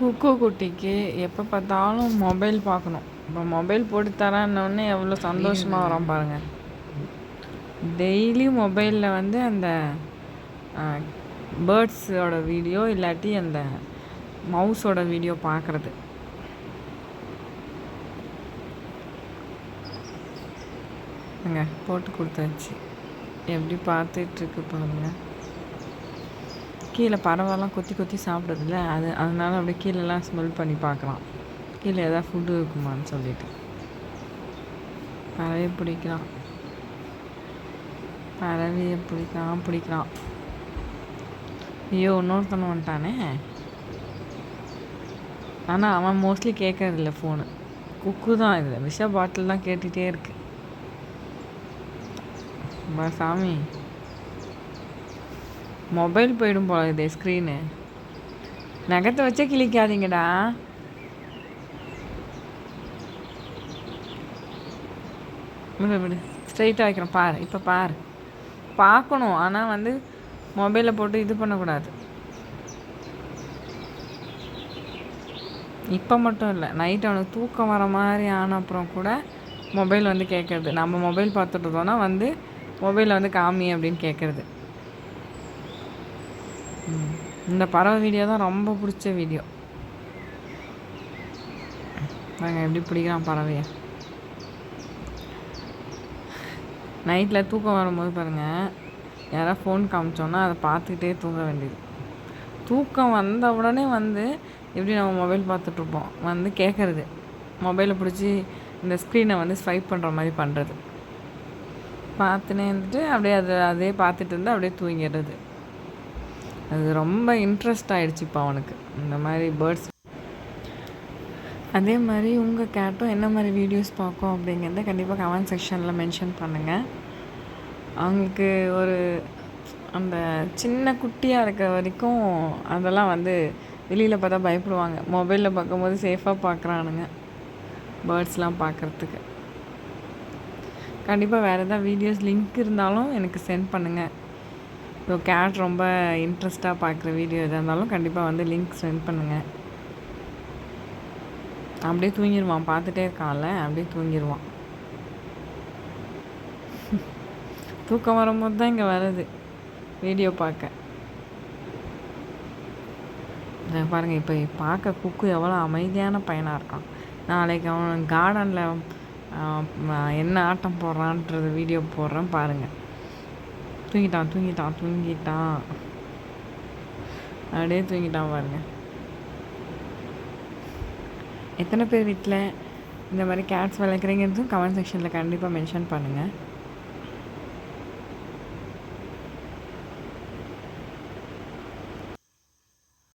குக்கு குட்டிக்கு எப்போ பார்த்தாலும் மொபைல் பார்க்கணும். இப்போ மொபைல் போட்டு தரேன்னொடனே எவ்வளோ சந்தோஷமாக வரோம் பாருங்கள் டெய்லி மொபைலில் வந்து அந்த பேர்ட்ஸோட வீடியோ இல்லாட்டி அந்த மவுஸோட வீடியோ பார்க்குறது. போட்டு கொடுத்தாச்சு. எப்படி பார்த்துட்ருக்கு பாருங்க. கீழே பறவைலாம் கொத்தி கொத்தி சாப்பிடுதுல அது அதனால அப்படியே கீழெல்லாம் ஸ்மெல் பண்ணி பார்க்கலாம். கீழே எதாவது ஃபுட்டு இருக்குமான்னு சொல்லிட்டு. பறவையை பிடிக்கலாம். பறவையை பிடிக்கலாம் பிடிக்கலாம். ஐயோ இன்னொருத்தனை வந்துட்டானே. ஆனால் அவன் மோஸ்ட்லி கேட்கறதில்ல ஃபோனு குக்கு தான் இதில். விஷ பாட்டில் தான் கேட்டுகிட்டே இருக்கு. பா சாமி. மொபைல் போயிடும் போல இதே ஸ்க்ரீனு நகத்தை வச்சே கிழிக்காதீங்கடா. விடு விடு. ஸ்ட்ரைட்டாக வைக்கிறேன் பாரு இப்போ பாரு. பார்க்கணும். ஆனால் வந்து மொபைலை போட்டு இது பண்ணக்கூடாது. இப்போ மட்டும் இல்லை. நைட் அவனுக்கு தூக்கம் வர மாதிரி ஆன அப்புறம் கூட மொபைல் வந்து கேட்குறது. நம்ம மொபைல் பார்த்துட்டு இருந்தோன்னா வந்து மொபைலில் வந்து காமி அப்படின்னு கேட்குறது. இந்த பறவை வீடியோ தான் ரொம்ப பிடிச்ச வீடியோ. நாங்கள் எப்படி பிடிக்கிறான் பறவையை. நைட்டில் தூக்கம் வரும்போது பாருங்கள் யாராவது ஃபோன் காமிச்சோன்னா அதை பார்த்துக்கிட்டே தூங்க வேண்டியது. தூக்கம் வந்த உடனே வந்து எப்படி நம்ம மொபைல் பார்த்துட்ருப்போம்? வந்து கேட்குறது மொபைலை பிடிச்சி இந்த ஸ்க்ரீனை வந்து ஸ்வைப் பண்ணுற மாதிரி பண்ணுறது பார்த்துனே இருந்துட்டு அப்படியே அதை அதே பார்த்துட்டு இருந்தால் அப்படியே தூங்கிடுறது. அது ரொம்ப இன்ட்ரெஸ்ட் ஆகிடுச்சு இப்போ அவனுக்கு. இந்த மாதிரி பேர்ட்ஸ் அதே மாதிரி உங்கள் கேட்டும் என்ன மாதிரி வீடியோஸ் பார்க்கும் அப்படிங்கிறத கண்டிப்பாக கமெண்ட் செக்ஷனில் மென்ஷன் பண்ணுங்கள் அவங்களுக்கு ஒரு அந்த சின்ன குட்டியாக இருக்கிற வரைக்கும் அதெல்லாம் வந்து வெளியில் பார்த்தா பயப்படுவாங்க. மொபைலில் பார்க்கும்போது சேஃபாக பார்க்குறானுங்க பேர்ட்ஸ்லாம் பார்க்குறதுக்கு. கண்டிப்பாக வேறு எதாவது வீடியோஸ் லிங்க் இருந்தாலும் எனக்கு சென்ட் பண்ணுங்கள் ஸோ கேட் ரொம்ப இன்ட்ரெஸ்ட்டாக பார்க்குற வீடியோ எதாக இருந்தாலும் கண்டிப்பாக வந்து லிங்க் சென்ட் பண்ணுங்கள் அப்படியே தூங்கிடுவான் பார்த்துட்டே இருக்கான்ல அப்படியே தூங்கிடுவான் தூக்கம் வரும்போது தான் இங்கே வருது வீடியோ பார்க்க. பாருங்க பாருங்கள் இப்போ பார்க்க குக்கு எவ்வளோ அமைதியான பையனாக இருக்கான். நாளைக்கு அவன் கார்டனில் என்ன ஆட்டம் போடுறான்றது வீடியோ போடுறேன் பாருங்கள் தூங்கிட்டான் தூங்கிட்டான் தூங்கிட்டான் அப்படியே தூங்கிட்டான் பாருங்கள் எத்தனை பேர் வீட்டில் இந்த மாதிரி கேட்ஸ் வளர்க்குறீங்கிறதும் கமெண்ட் செக்ஷனில் கண்டிப்பாக மென்ஷன் பண்ணுங்கள்